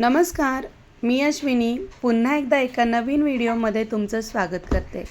नमस्कार मी अश्विनी. पुन्हा एकदा एका नवीन व्हिडिओमध्ये तुमचं स्वागत करते.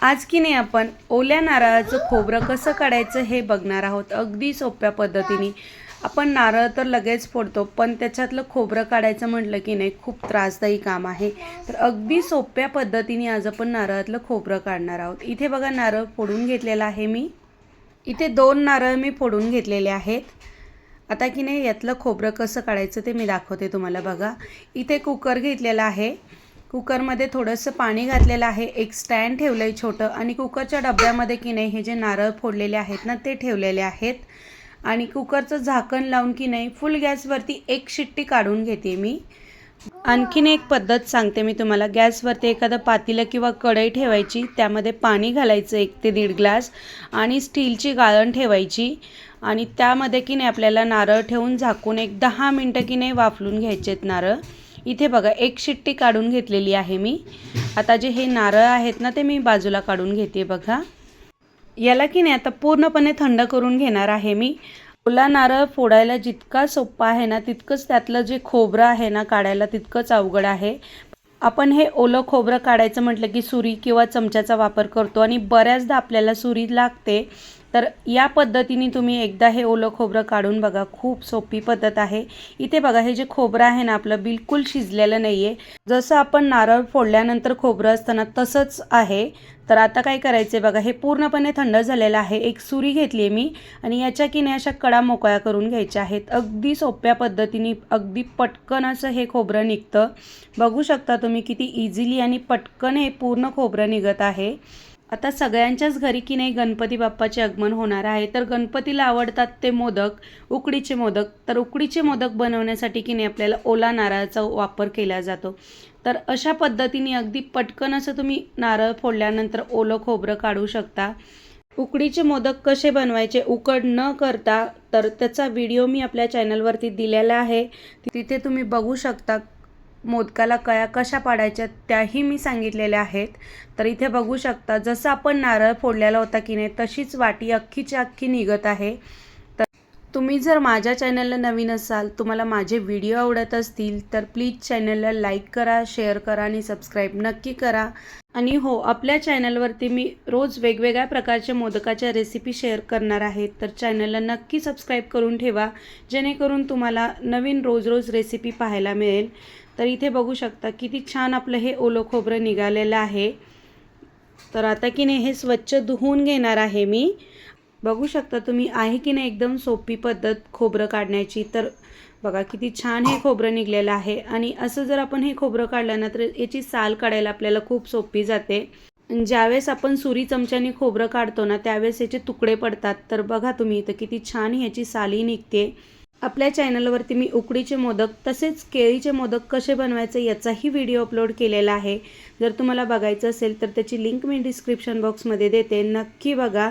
आज की नाही आपण ओल्या नारळाचं खोबरं कसं काढायचं हे बघणार आहोत. अगदी सोप्या पद्धतीने. आपण नारळ तर लगेच फोडतो पण त्याच्यातलं खोबरं काढायचं म्हटलं की नाही खूप त्रासदायी काम आहे. तर अगदी सोप्या पद्धतीने आज आपण नारळातलं खोबरं काढणार आहोत. इथे बघा नारळ फोडून घेतलेला आहे मी. इथे दोन नारळ मी फोडून घेतलेले आहेत. आता की नाही यातलं खोबरं कसं काढायचं ते मी दाखवते तुम्हाला. बघा इथे कुकर घेतलेला आहे. कुकरमध्ये थोडंसं पाणी घातलेलं आहे. एक स्टँड ठेवलं आहे छोटं आणि कुकरच्या डब्यामध्ये की नाही हे जे नारळ फोडलेले आहेत ना ते ठेवलेले आहेत. आणि कुकरचं झाकण लावून की नाही फुल गॅसवरती एक शिट्टी काढून घेते मी. आणखीन एक पद्धत सांगते मी तुम्हाला. गॅसवरती एखादं पातेलं किंवा कढई ठेवायची त्यामध्ये पाणी घालायचं एक ते दीड ग्लास आणि स्टीलची गाळण ठेवायची आणि त्यामध्ये की नाही आपल्याला नारळ ठेवून झाकून एक दहा मिनटं की नाही वाफलून घ्यायचे आहेत नारळ. इथे बघा एक शिट्टी काढून घेतलेली आहे मी. आता जे हे नारळ आहेत ना ते मी बाजूला काढून घेते बघा. याला की नाही आता पूर्णपणे थंड करून घेणार आहे मी. ओला नारळ फोडायला जितका सोपा आहे ना तितकंच त्यातलं जे खोबरं आहे ना काढायला तितकंच अवघड आहे. आपण हे ओलं खोबरं काढायचं म्हटलं की सुरी किंवा चमच्याचा वापर करतो आणि बऱ्याचदा आपल्याला सुरी लागते. तर या पद्धतीने तुम्ही एकदा हे ओलं खोबरं काढून बघा खूप सोपी पद्धत आहे. इथे बघा हे जे खोबरं आहे ना आपलं बिलकुल शिजलेलं नाही आहे जसं आपण नारळ फोडल्यानंतर खोबरं असताना तसंच आहे. तर आता काय करायचं आहे बघा हे पूर्णपणे थंड झालेलं आहे. एक सुरी घेतली आहे मी आणि याच्या की नाही अशा कडा मोकळ्या करून घ्यायच्या आहेत. अगदी सोप्या पद्धतीने अगदी पटकन असं हे खोबरं निघतं. बघू शकता तुम्ही किती इझिली आणि पटकन हे पूर्ण खोबरं निघत आहे. आता सगळ्यांच्याच घरी की नाही गणपती बाप्पाचे आगमन होणार आहे तर गणपतीला आवडतात ते मोदक उकडीचे मोदक. तर उकडीचे मोदक बनवण्यासाठी की नाही आपल्याला ओला नारळाचा वापर केला जातो. तर अशा पद्धतीने अगदी पटकन असं तुम्ही नारळ फोडल्यानंतर ओलं खोबरं काढू शकता. उकडीचे मोदक कसे बनवायचे उकड न करता तर त्याचा व्हिडिओ मी आपल्या चॅनलवरती दिलेला आहे. तिथे तुम्ही बघू शकता मोदकाला कया कशा पाडायच्या त्याही मी सांगितलेल्या आहेत. तर इथे बघू शकता जसं आपण नारळ फोडलेला होता की नाही तशीच वाटी अख्खीची अख्खी निघत आहे. तर तुम्ही जर माझ्या चॅनलला नवीन असाल तुम्हाला माझे व्हिडिओ आवडत असतील तर प्लीज चॅनलला लाईक करा शेअर करा आणि सबस्क्राईब नक्की करा. आणि हो आपल्या चॅनलवरती मी रोज वेगवेगळ्या प्रकारच्या मोदकाच्या रेसिपी शेअर करणार आहे. तर चॅनलला नक्की सबस्क्राईब करून ठेवा जेणेकरून तुम्हाला नवीन रोज रोज रेसिपी पाहायला मिळेल. तर इथे बघू शकता किती छान आपलं हे ओलं खोबरं निघालेलं आहे. तर आता की नाही हे स्वच्छ धुवून घेणार आहे मी. बघू शकता तुम्ही आहे की नाही एकदम सोपी पद्धत खोबरं काढण्याची. तर बघा किती छान हे खोबरं निघलेलं आहे. आणि असं जर आपण हे खोबरं काढलं ना तर याची साल काढायला आपल्याला खूप सोपी जाते. ज्यावेळेस आपण सुरी चमच्याने खोबरं काढतो ना त्यावेळेस याचे तुकडे पडतात. तर बघा तुम्ही इथं किती छान ह्याची साली निघते. आपल्या चॅनलवरती मी उकडीचे मोदक तसेच केळीचे मोदक कसे बनवायचे याचाही व्हिडिओ अपलोड केलेला आहे. जर तुम्हाला बघायचं असेल तर त्याची लिंक मी डिस्क्रिप्शन बॉक्समध्ये देते. नक्की बघा.